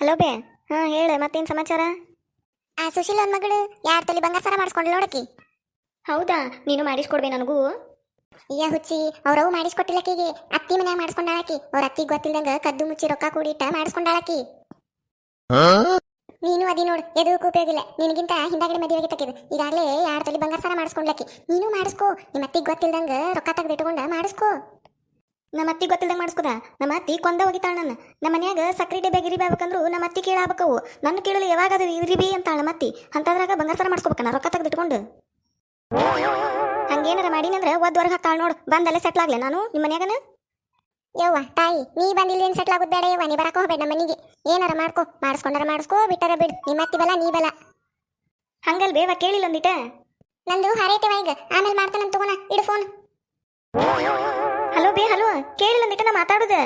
Hello ಬೇ ಹಾಂ ಹೇಳು ಮತ್ತೇನು ಸಮಾಚಾರ? ಆ ಸುಶೀಲ್ ಅನ್ ಮಗಳು ಯಾರ ತಲೆ ಬಂಗಾರ ಸರ ಮಾಡಿಸ್ಕೊಂಡು ನೋಡಕಿ ಹೌದಾ ನೀನು ಮಾಡಿಸ್ಕೊಡ್ಬೇ ನನಗೂ? ಈಗ ಹುಚ್ಚಿ ಅವ್ರವು ಮಾಡಿಸ್ಕೊಟ್ಟಿಲ್ಲಕಿಗೆ ಅತ್ತಿ ಮನ್ಯಾಗ ಮಾಡಿಸ್ಕೊಂಡಾಳಕಿ ಅವ್ರ ಅತ್ತಿಗೆ ಗೊತ್ತಿಲ್ದಂಗ ಕದ್ದು ಮುಚ್ಚಿ ರೊಕ್ಕ ಕೂಡಿಟ್ಟ ಮಾಡಿಸ್ಕೊಂಡಾಳಕಿ ನೀನು ಅದಿ ನೋಡು ಎದಕ್ಕೂ ಉಪಯೋಗಿಲ್ಲ. ನಿನಗಿಂತ ಹಿಂದಾಗಡೆ ಮದುವೆ ಆಗಿತ್ತಕ್ಕಿದು ಈಗಾಗಲೇ ಯಾರ ತಲೆ ಬಂಗಾರ ಸರ ಮಾಡಿಸ್ಕೊಂಡ್ಲಕ್ಕಿ ನೀನು ಮಾಡಿಸ್ಕೋ. ನಿಮ್ಮ ಅತ್ತಿಗೆ ಗೊತ್ತಿಲ್ದಂಗ ರೊಕ್ಕ ತೆಗೆದಿಟ್ಕೊಂಡ ಮಾಡಿಸ್ಕೋ. ನಮ್ಮ ಅತ್ತಿ ಗೊತ್ತಿಲ್ಲದೆ ಮಾಡಿಸ್ಕೊದ. ನಮ್ಮ ಅತ್ತಿ ಕೊಂದ ಹೋಗಿತಾಳ ನನ್ನ. ನಮ್ಮ ಮನ್ಯಾಗ ಸಕ್ಕರೆ ಡಬ್ಬೆ ಗಿರಿಬಿ ಬೇಕಂದ್ರು ನಮ್ಮ ಅತ್ತಿ ಕೇಳಾಗಬೇಕವು ನನ್ನ ಕೇಳಲು ಯಾವಾಗ ಅದು ಇರಿಬಿ ಅಂತಾಳ ನಮ್ಮ ಅತ್ತಿ. ಅಂತದ್ರಾಗ ಬಂಗಾರ ಸರ ಮಾಡಿಸ್ಕೋಬೇಕನ ರೊಕ್ಕ ತೆಗೆದಿಟ್ಕೊಂಡು. ಹಂಗೇನಾರ ಮಾಡಿನಂದ್ರೆ ಒದ್ ಹೊರಗೆ ಹಾಕ್ತಾಳ ನೋಡು. ಬಂದಲ್ಲೇ ಸೆಟ್ಲ್ ಆಗ್ಲೆ ನಾನು ನಿಮ್ಮ ಮನ್ಯಾಗನ? ಯವ್ವ ತಾಯಿ ನೀ ಬಂದಿಲ್ಲ ಏನ್ ಸೆಟ್ಲ್ ಆಗೋದ್ ಬೇಡ ಯವ್ವ. ನೀ ಬರಕ ಹೋಗ್ಬೇಡ ನಮ್ಮ ಮನೆಗೆ. ಏನಾರ ಮಾಡ್ಕೋ. ಮಾಡಿಸ್ಕೊಂಡಾರ ಮಾಡಿಸ್ಕೋ ಬಿಟ್ಟಾರ ಬಿಡು. ನಿಮ್ಮ ಅತ್ತಿ ಬಲ ನೀ ಬಲ. ಹಂಗಲ್ ಬೇವ ಕೇಳಿಲ್ಲ ಒಂದಿಟ? ನಂದು ಹರೈತೆವ ಈಗ. ಆಮೇಲೆ ಒಂದಿಟ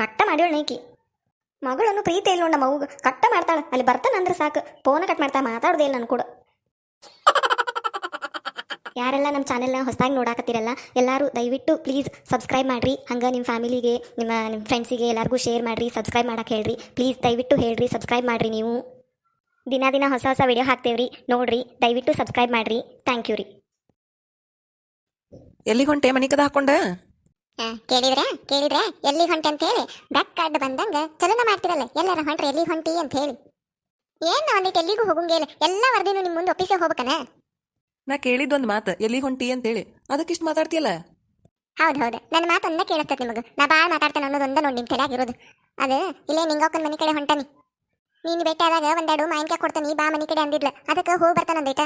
ಕಟ್ಟ ಮಾಡ್ಯಾಳ ನೈಕಿ. ಮಗಳನ್ನು ಪ್ರೀತಿ ಇಲ್ಲ ನಮ್ಮ ಅವ್ಗ ಕಟ್ಟ ಮಾಡ್ತಾಳ. ಅಲ್ಲಿ ಬರ್ತಾನಂದ್ರೆ ಸಾಕು. ಫೋನ್ ಕಟ್ ಮಾಡ್ತಾ ಮಾತಾಡುದೇ ಇಲ್ಲ ನಾನು ಕೂಡ. ಯಾರೆಲ್ಲ ನಮ್ಮ ಚಾನೆಲ್ನ ಹೊಸದಾಗಿ ನೋಡಾಕತ್ತೀರಲ್ಲ, ಎಲ್ಲರೂ ದಯವಿಟ್ಟು ಪ್ಲೀಸ್ ಸಬ್ಸ್ಕ್ರೈಬ್ ಮಾಡಿರಿ. ಹಂಗೆ ನಿಮ್ಮ ಫ್ಯಾಮಿಲಿಗೆ ನಿಮ್ಮ ನಿಮ್ಮ ಫ್ರೆಂಡ್ಸಿಗೆ ಎಲ್ಲರಿಗೂ ಶೇರ್ ಮಾಡಿರಿ ಸಬ್ಸ್ಕ್ರೈಬ್ ಮಾಡಕ್ಕೆ ಹೇಳ್ರಿ. ಪ್ಲೀಸ್ ದಯವಿಟ್ಟು ಹೇಳ್ರಿ ಸಬ್ಸ್ಕ್ರೈಬ್ ಮಾಡಿರಿ ನೀವು. ದಿನ ದಿನ ಹೊಸ ಹೊಸ ವಿಡಿಯೋ ಹಾಕ್ತೇವ್ರಿ. ನೋಡ್ರಿ, ದಯವಿಟ್ಟು ಸಬ್ಸ್ಕ್ರೈಬ್ ಮಾಡಿರಿ. ಥ್ಯಾಂಕ್ ಯು ರೀ. ಎಲ್ಲಿಗೊಂಟೆ ಮನೆ ಕದ ಹಾಕೊಂಡ? ಕೇಳಿದ್ರ? ಕೇಳಿದ್ರ ಎಲ್ಲಿ ಹೊಂಟಿ ಅಂತ ಹೇಳಿ ಬ್ಯಾಕ್ ಕಾರ್ಡ್ ಬಂದಂಗ ಚಲನ ಮಾಡ್ತಿರಲ್ಲ ಎಲ್ಲಾರ ಹೊಂಟ್ರಿ ಎಲ್ಲಿ ಹೊಂಟಿ ಅಂತ ಹೇಳಿ ಏನ್ ಒಂದಿಟ್ಟು ಎಲ್ಲಿಗೂ ಹೋಗಂಗಿಲ್ಲ ಎಲ್ಲ ವರದಿನೂ ನಿಮ್ ಮುಂದೆ ಒಪ್ಪಿಸಿ ಹೋಗ್ಬೇಕನ? ನಾ ಕೇಳಿದ್ದೊಂದು ಮಾತು ಎಲ್ಲಿ ಹೊಂಟಿ ಅಂತ ಹೇಳಿ ಅದಕ್ಕಿಷ್ಟು ಮಾತಾಡ್ತಿಯಲ್ಲ? ಹೌದ್ ಹೌದು ನನ್ನ ಮಾತನ್ನ ಕೇಳಿಸ್ತೈತಿ ನಿಮಗೆ. ನಾ ಭಾಳ ಮಾತಾಡ್ತೇನೆ ಅನ್ನೋದೊಂದ ನೋಡಿ ನಿಮ್ ತಲೆಯಾಗಿರೋದು. ಅದು ಇಲ್ಲೇ ನಿಂಗೋಕನ್ ಮನೆ ಕಡೆ ಹೊಂಟಾನಿ. ನೀನು ಭೇಟಿ ಆದಾಗ ಒಂದೆರಡು ಮಾವಿನಕಾಯಿ ಕೊಡ್ತಾನಿ ಬಾ ಮನೆ ಕಡೆ ಅಂದಿದ್ಲ. ಅದಕ್ಕೆ ಹೋಗಿ ಬರ್ತಾನ ಒಂದೈಟ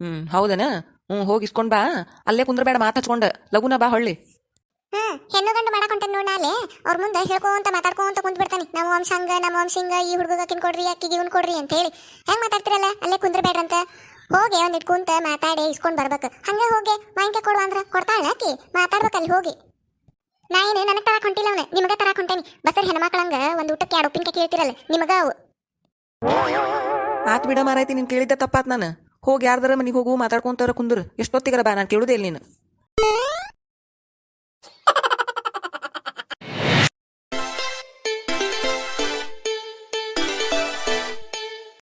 ಹ್ಮ್ ಹೌದನ? ಹ್ಞೂ ಹೋಗಿ ಇಸ್ಕೊಂಡ್ ಬಾ. ಅಲ್ಲೇ ಕುಂದ್ರಬೇಡ ಮಾತು ಹಚ್ಕೊಂಡ. ಲಗುನ ಬಾ ಹೊಳ್ಳಿ. ಹಾ ಹೆಣ್ಣು ಗಂಡು ಮಾಡಕ್ ಹೊಂಟನ್ ನೋಡ್ ನಾಳೆ. ಅವ್ರ ಮುಂದೆ ಹೇಳ್ಕೊಂತ ಮಾತಾಡ್ಕೊಂತ ಕುಂತ್ ಬಿಡ್ತಾನೆ ನಮ್ಮ ವಂಶ ನಮ್ಮ ವಂಶ ಈ ಹುಡುಗ ಅಕ್ಕಿನ ಕೊಡ್ರಿ, ಅಕ್ಕಿಗೆ ಇವನ್ ಕೊಡ್ರಿ ಅಂತ ಹೇಳಿ. ಹೆಂಗ್ ಮಾತಾಡ್ತಿರಲ್ಲ? ಅಲ್ಲೇ ಕುಂದ್ರಬೇಡ್ರಂತ. ಹೋಗಿ ಒಂದಿಟ್ ಕುಂತ ಮಾತಾಡಿ, ಇಸ್ಕೊಂಡ್ ಬರ್ಬೇಕು. ಹಂಗ ಹೋಗಿ ಮಾವಿನಕಾಯಿ ಕೊಡುವ ಅಂದ್ರ ಕೊಡ್ತಾಳ ಆಕಿ. ಮಾತಾಡ್ಬೇಕು ಅಲ್ಲಿ ಹೋಗಿ. ನಾ ಏನು, ನನಗೆ ತರಾಕ್ ಹೊಂಟಿಲ್ಲ ಅವನು. ನಿಮಗ ತರಾಕ್ ಹೊಂಟೇನಿ. ಬಸರ್ ಹೆಣ್ಮಕ್ಳಂಗ ಒಂದು ಊಟಕ್ಕೆ ಎರಡು ಉಪ್ಪಿನಕಾಯಿ ಕೇಳ್ತಿರಲ್ಲ, ನಿಮಗ ಅವು. ಆತ್ ಬಿಡ ಮಾರೈತಿ ನೀನು ಕೇಳಿದ್ದ ತಪ್ಪಾತ್ ನಾನು. ಹೋಗಿ ಯಾರ್ದಾರ ಮನಿಗೆ ಹೋಗು ಮಾತಾಡ್ಕೊಂತಾರ ಕುಂದ್ರ. ಎಷ್ಟೊತ್ತಿಗರ ಬಾ, ನಾನು ಕೇಳುದೇ ಇಲ್ಲ ನೀನು.